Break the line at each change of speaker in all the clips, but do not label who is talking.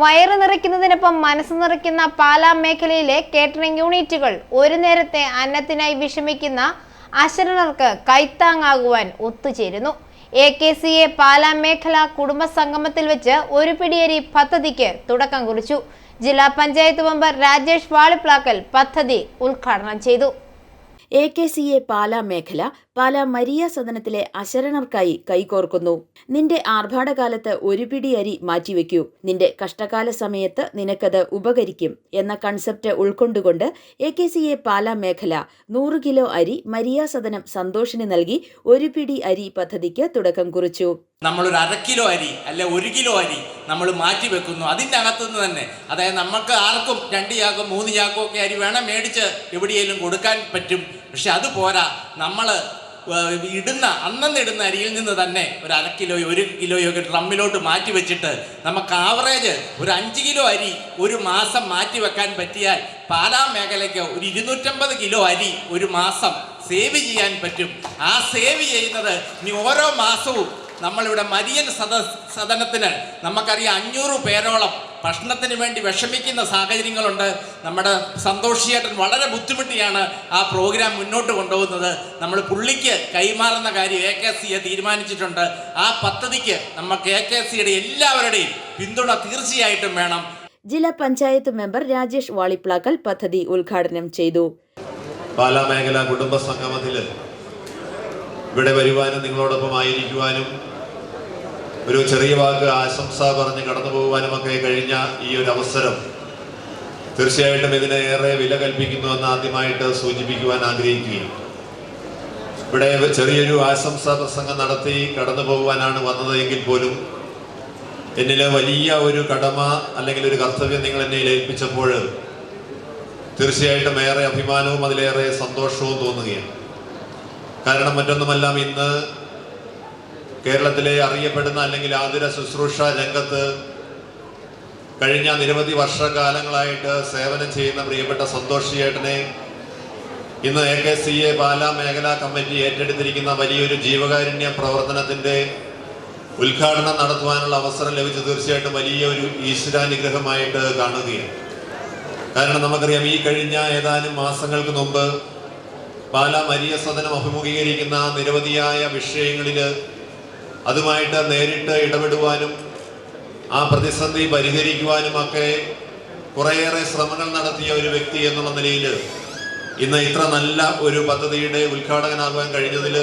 വയറ് നിറയ്ക്കുന്നതിനൊപ്പം മനസ്സ് നിറയ്ക്കുന്ന പാലാ മേഖലയിലെ കേറ്ററിംഗ് യൂണിറ്റുകൾ ഒരു നേരത്തെ അന്നത്തിനായി വിഷമിക്കുന്ന അശരണർക്ക് കൈത്താങ്ങാകുവാൻ ഒത്തുചേരുന്നു. A K C A Pala മേഖല കുടുംബ സംഗമത്തിൽ വെച്ച് ഒരു പിടിയരി പദ്ധതിക്ക് തുടക്കം കുറിച്ചു. ജില്ലാ പഞ്ചായത്ത് മെമ്പർ രാജേഷ് വാളിപ്ലാക്കൽ പദ്ധതി ഉദ്ഘാടനം ചെയ്തു.
A K C A Pala മേഖല പാലാ മരിയ സദനത്തിലെ അശരണർക്കായി കൈകോർക്കുന്നു. നിന്റെ ആർഭാടകാലത്ത് ഒരു പിടി അരി മാറ്റിവെക്കൂ. നിന്റെ കഷ്ടകാല സമയത്ത് നിനക്കത് ഉപകരിക്കും എന്ന കൺസെപ്റ്റ് ഉൾക്കൊണ്ടുകൊണ്ട് A K C A Pala മേഖല നൂറ് കിലോ അരി മരിയ സദനം സന്തോഷിന് നൽകി ഒരു പിടി അരി പദ്ധതിക്ക് തുടക്കം കുറിച്ചു.
നമ്മൾ നമ്മളൊരു അര കിലോ അരി അല്ലെ ഒരു കിലോ അരി നമ്മൾ മാറ്റി വെക്കുന്നു അതിന്റെ അകത്തുനിന്ന് തന്നെ അതായത് നമുക്ക് ആർക്കും രണ്ട് ചാക്കോ മൂന്ന് ചാക്കോ ഒക്കെ അരി വേണം മേടിച്ച് എവിടെയെങ്കിലും കൊടുക്കാൻ പറ്റും. പക്ഷെ അത് പോരാ. നമ്മൾ ഇടുന്ന അന്നന്ന് ഇടുന്ന അരിയിൽ നിന്ന് തന്നെ ഒരു അര കിലോയോ ഒരു കിലോയോ ഒക്കെ ഡ്രമ്മിലോട്ട് മാറ്റി വെച്ചിട്ട് നമുക്ക് ആവറേജ് ഒരു അഞ്ച് കിലോ അരി ഒരു മാസം മാറ്റി വെക്കാൻ പറ്റിയാൽ പാലാ മേഖലയ്ക്ക് ഒരു ഇരുന്നൂറ്റമ്പത് കിലോ അരി ഒരു മാസം സേവ് ചെയ്യാൻ പറ്റും. ആ സേവ് ചെയ്യുന്നത് ഇനി ഓരോ മാസവും നമ്മളിവിടെ മരിയൻ സദ സദനത്തിന് നമുക്കറിയാം അഞ്ഞൂറ് പേരോളം ഭക്ഷണത്തിന് വേണ്ടി വിഷമിക്കുന്ന സാഹചര്യങ്ങളുണ്ട്. നമ്മുടെ സന്തോഷിയേട്ടൻ വളരെ ബുദ്ധിമുട്ടിയാണ് ആ പ്രോഗ്രാം മുന്നോട്ട് കൊണ്ടുപോകുന്നത്. നമ്മൾ പുള്ളിക്ക് കൈമാറുന്ന കാര്യം എ കെ സിയെ തീരുമാനിച്ചിട്ടുണ്ട്. ആ പദ്ധതിക്ക് നമുക്ക് എ കെ സിയുടെ എല്ലാവരുടെയും പിന്തുണ തീർച്ചയായിട്ടും വേണം.
ജില്ലാ പഞ്ചായത്ത് മെമ്പർ രാജേഷ് വാളിപ്ലാക്കൽ പദ്ധതി ഉദ്ഘാടനം ചെയ്തു.
പാലാ മേഖല കുടുംബ സംഗമത്തിൽ ഇവിടെ വരുവാനും നിങ്ങളോടൊപ്പം ആയിരിക്കുവാനും ഒരു ചെറിയ വാക്ക് ആശംസ പറഞ്ഞ് കടന്നു പോകുവാനും ഒക്കെ കഴിഞ്ഞ ഈ ഒരു അവസരം തീർച്ചയായിട്ടും ഇതിനെ ഏറെ വില കൽപ്പിക്കുന്നുവെന്ന് ആദ്യമായിട്ട് സൂചിപ്പിക്കുവാൻ ആഗ്രഹിക്കുകയാണ്. ഇവിടെ ചെറിയൊരു ആശംസ പ്രസംഗം നടത്തി കടന്നു പോകുവാനാണ് വന്നത് എങ്കിൽ പോലും എന്നിലെ വലിയ ഒരു കടമ അല്ലെങ്കിൽ ഒരു കർത്തവ്യം നിങ്ങൾ എന്നെ ഏൽപ്പിച്ചപ്പോൾ തീർച്ചയായിട്ടും ഏറെ അഭിമാനവും അതിലേറെ സന്തോഷവും തോന്നുകയാണ്. കാരണം മറ്റൊന്നുമല്ല ഇന്ന് കേരളത്തിലെ അറിയപ്പെടുന്ന അല്ലെങ്കിൽ ആതുര ശുശ്രൂഷ രംഗത്ത് കഴിഞ്ഞ നിരവധി വർഷകാലങ്ങളായിട്ട് സേവനം ചെയ്യുന്ന പ്രിയപ്പെട്ട സന്തോഷ് ചേട്ടനെ ഇന്ന് A K C A Pala മേഖലാ കമ്മിറ്റി ഏറ്റെടുത്തിരിക്കുന്ന വലിയൊരു ജീവകാരുണ്യ പ്രവർത്തനത്തിന്റെ ഉദ്ഘാടനം നടത്തുവാനുള്ള അവസരം ലഭിച്ച തീർച്ചയായിട്ടും വലിയ ഒരു ഈശ്വരാനുഗ്രഹമായിട്ട് കാണുകയാണ്. കാരണം നമുക്കറിയാം ഈ കഴിഞ്ഞ ഏതാനും മാസങ്ങൾക്ക് മുമ്പ് പാലാ മരിയ സദനം അഭിമുഖീകരിക്കുന്ന നിരവധിയായ വിഷയങ്ങളിൽ അതുമായിട്ട് നേരിട്ട് ഇടപെടുവാനും ആ പ്രതിസന്ധി പരിഹരിക്കുവാനും ഒക്കെ കുറേയേറെ ശ്രമങ്ങൾ നടത്തിയ ഒരു വ്യക്തി എന്നുള്ള നിലയിൽ ഇന്ന് ഇത്ര നല്ല ഒരു പദ്ധതിയുടെ ഉദ്ഘാടകനാകുവാൻ കഴിഞ്ഞതിൽ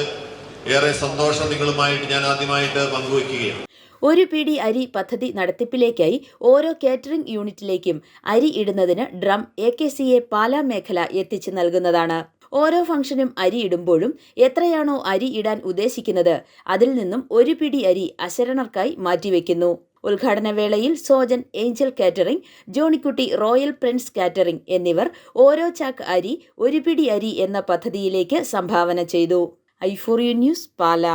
ഏറെ സന്തോഷം നിങ്ങളുമായിട്ട് ഞാൻ ആദ്യമായിട്ട് പങ്കുവയ്ക്കുകയാണ്.
ഒരു പിടി അരി പദ്ധതി നടത്തിപ്പിലേക്കായി ഓരോ കാറ്ററിംഗ് യൂണിറ്റിലേക്കും അരി ഇടുന്നതിന് drum A K C A Pala മേഖല എത്തിച്ചു നൽകുന്നതാണ്. ഓരോ ഫംഗ്ഷനും അരി ഇടുമ്പോഴും എത്രയാണോ അരി ഇടാൻ ഉദ്ദേശിക്കുന്നത് അതിൽ നിന്നും ഒരു പിടി അരി അശരണർക്കായി മാറ്റിവെക്കുന്നു. ഉദ്ഘാടന വേളയിൽ Sojan Angel catering Johnykutty Royal Prince catering എന്നിവർ ഓരോ ചാക്ക് അരി ഒരു പിടി അരി എന്ന പദ്ധതിയിലേക്ക് സംഭാവന ചെയ്തു. I for you news Pala.